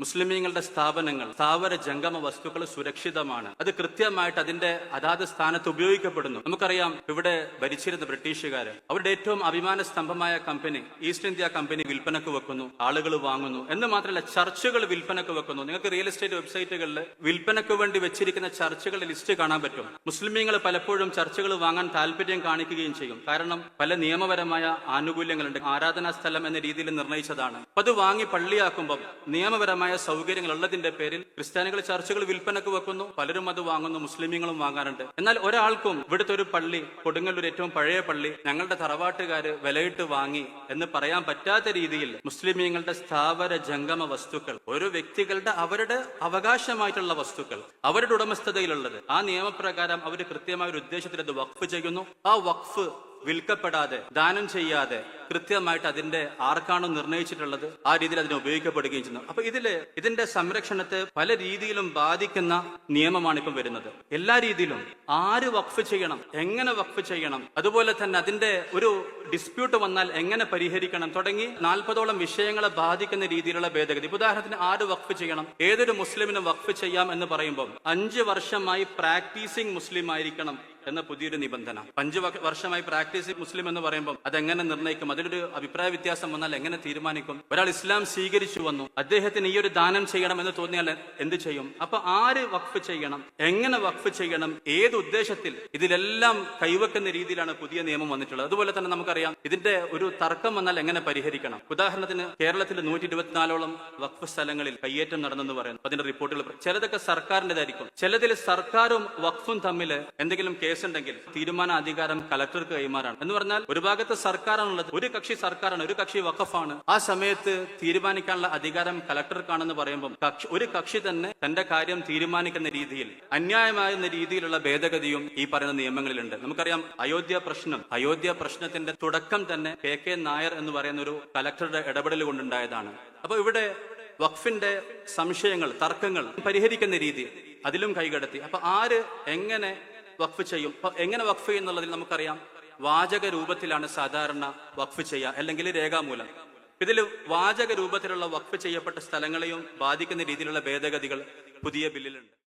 മുസ്ലിമീങ്ങളുടെ സ്ഥാപനങ്ങൾ സ്ഥാവര ജംഗമ വസ്തുക്കൾ സുരക്ഷിതമാണ്. അത് കൃത്യമായിട്ട് അതിന്റെ അതാത് സ്ഥാനത്ത് ഉപയോഗിക്കപ്പെടുന്നു. നമുക്കറിയാം ഇവിടെ ഭരിച്ചിരുന്ന ബ്രിട്ടീഷുകാർ അവരുടെ ഏറ്റവും അഭിമാന സ്തംഭമായ കമ്പനി ഈസ്റ്റ് ഇന്ത്യ കമ്പനി വിൽപ്പനക്ക് വെക്കുന്നു ആളുകൾ വാങ്ങുന്നു. എന്ന് മാത്രമല്ല ചർച്ചുകൾ വിൽപ്പനക്ക് വെക്കുന്നു. നിങ്ങൾക്ക് റിയൽ എസ്റ്റേറ്റ് വെബ്സൈറ്റുകളിൽ വിൽപ്പനക്ക് വേണ്ടി വെച്ചിരിക്കുന്ന ചർച്ചുകളുടെ ലിസ്റ്റ് കാണാൻ പറ്റും. മുസ്ലിമീങ്ങൾ പലപ്പോഴും ചർച്ചുകൾ വാങ്ങാൻ താല്പര്യം കാണിക്കുകയും ചെയ്യും. കാരണം പല നിയമപരമായ ആനുകൂല്യങ്ങളുണ്ട്. ആരാധനാ സ്ഥലം എന്ന രീതിയിൽ നിർണയിച്ചതാണ്. അത് വാങ്ങി പള്ളിയാക്കുമ്പോൾ നിയമപരമായ സൗകര്യങ്ങൾ ഉള്ളതിന്റെ പേരിൽ ക്രിസ്ത്യാനികൾ ചർച്ചകൾ വിൽപ്പനക്ക് വെക്കുന്നു. പലരും അത് വാങ്ങുന്നു. മുസ്ലിമീങ്ങളും വാങ്ങാറുണ്ട്. എന്നാൽ ഒരാൾക്കും ഇവിടുത്തെ ഒരു പള്ളി കൊടുങ്ങല്ലൂർ ഏറ്റവും പഴയ പള്ളി ഞങ്ങളുടെ തറവാട്ടുകാര് വിലയിട്ട് വാങ്ങി എന്ന് പറയാൻ പറ്റാത്ത രീതിയിൽ മുസ്ലിമീങ്ങളുടെ സ്ഥാവര ജംഗമ വസ്തുക്കൾ ഓരോ വ്യക്തികളുടെ അവരുടെ അവകാശമായിട്ടുള്ള വസ്തുക്കൾ അവരുടെ ഉടമസ്ഥതയിലുള്ളത്. ആ നിയമപ്രകാരം അവർ കൃത്യമായ ഒരു ഉദ്ദേശത്തിൽ അത് വഖഫ് ചെയ്യുന്നു. ആ വഖഫ് വിൽക്കപ്പെടാതെ ദാനം ചെയ്യാതെ കൃത്യമായിട്ട് അതിന്റെ ആർക്കാണോ നിർണയിച്ചിട്ടുള്ളത് ആ രീതിയിൽ അതിനെ ഉപയോഗിക്കപ്പെടുകയും ചെയ്യുന്നു. അപ്പൊ ഇതിൽ ഇതിന്റെ സംരക്ഷണത്തെ പല രീതിയിലും ബാധിക്കുന്ന നിയമമാണ് ഇപ്പം വരുന്നത്. എല്ലാ രീതിയിലും ആര് വഖഫ് ചെയ്യണം എങ്ങനെ വഖഫ് ചെയ്യണം അതുപോലെ തന്നെ അതിന്റെ ഒരു ഡിസ്പ്യൂട്ട് വന്നാൽ എങ്ങനെ പരിഹരിക്കണം തുടങ്ങി നാൽപ്പതോളം വിഷയങ്ങളെ ബാധിക്കുന്ന രീതിയിലുള്ള ഭേദഗതി. ഉദാഹരണത്തിന് ആര് വഖഫ് ചെയ്യണം ഏതൊരു മുസ്ലിമിനും വഖഫ് ചെയ്യാം എന്ന് പറയുമ്പോൾ അഞ്ച് വർഷമായി പ്രാക്ടീസിംഗ് മുസ്ലിം ആയിരിക്കണം എന്ന പുതിയൊരു നിബന്ധന. അഞ്ച് വർഷമായി പ്രാക്ടീസ് മുസ്ലിം എന്ന് പറയുമ്പോൾ അതെങ്ങനെ നിർണയിക്കും അതിലൊരു അഭിപ്രായ വ്യത്യാസം വന്നാൽ എങ്ങനെ തീരുമാനിക്കും? ഒരാൾ ഇസ്ലാം സ്വീകരിച്ചു വന്നു. അദ്ദേഹത്തിന് ഈ ഒരു ദാനം ചെയ്യണം എന്ന് തോന്നിയാൽ എന്ത് ചെയ്യും? അപ്പൊ ആര് വഖഫ് ചെയ്യണം? എങ്ങനെ വഖഫ് ചെയ്യണം? ഏത് ഉദ്ദേശത്തിൽ? ഇതിലെല്ലാം കൈവക്കുന്ന രീതിയിലാണ് പുതിയ നിയമം വന്നിട്ടുള്ളത്. അതുപോലെ തന്നെ നമുക്കറിയാം ഇതിന്റെ ഒരു തർക്കം വന്നാൽ എങ്ങനെ പരിഹരിക്കണം? ഉദാഹരണത്തിന് കേരളത്തിൽ നൂറ്റി ഇരുപത്തിനാലോളം വഖഫ് സ്ഥലങ്ങളിൽ കയ്യേറ്റം നടന്നെന്ന് പറയുന്നു. അതിന്റെ റിപ്പോർട്ടുകൾ ചിലതൊക്കെ സർക്കാരിന്റെതായിരിക്കും ചിലതിൽ സർക്കാരും വഖഫും തമ്മിൽ എന്തെങ്കിലും കേസ് ഉണ്ടെങ്കിൽ തീരുമാന അധികാരം കലക്ടർക്ക് കൈമാറാണ്. എന്ന് പറഞ്ഞാൽ ഒരു ഭാഗത്ത് സർക്കാരാണുള്ളത് ഒരു കക്ഷി സർക്കാരാണ് ഒരു കക്ഷി വഖഫാണ്. ആ സമയത്ത് തീരുമാനിക്കാനുള്ള അധികാരം കലക്ടർക്കാണെന്ന് പറയുമ്പോൾ ഒരു കക്ഷി തന്നെ തന്റെ കാര്യം തീരുമാനിക്കുന്ന രീതിയിൽ അന്യായമാകുന്ന രീതിയിലുള്ള ഭേദഗതിയും ഈ പറയുന്ന നിയമങ്ങളിലുണ്ട്. നമുക്കറിയാം അയോധ്യ പ്രശ്നം അയോധ്യ പ്രശ്നത്തിന്റെ തുടക്കം തന്നെ കെ കെ നായർ എന്ന് പറയുന്ന ഒരു കലക്ടറുടെ ഇടപെടൽ കൊണ്ടുണ്ടായതാണ്. അപ്പൊ ഇവിടെ വഖഫിന്റെ സംശയങ്ങൾ തർക്കങ്ങൾ പരിഹരിക്കുന്ന രീതി അതിലും കൈകടത്തി. അപ്പൊ ആര് എങ്ങനെ വഖഫ് ചെയ്യും? എങ്ങനെ വഖഫ് ചെയ്യുന്നുള്ളതിൽ നമുക്കറിയാം വാചക രൂപത്തിലാണ് സാധാരണ വഖഫ് ചെയ്യുക അല്ലെങ്കിൽ രേഖാമൂലം. ഇതിൽ വാചക രൂപത്തിലുള്ള വഖഫ് ചെയ്യപ്പെട്ട സ്ഥലങ്ങളെയും ബാധിക്കുന്ന രീതിയിലുള്ള ഭേദഗതികൾ പുതിയ ബില്ലിലുണ്ട്.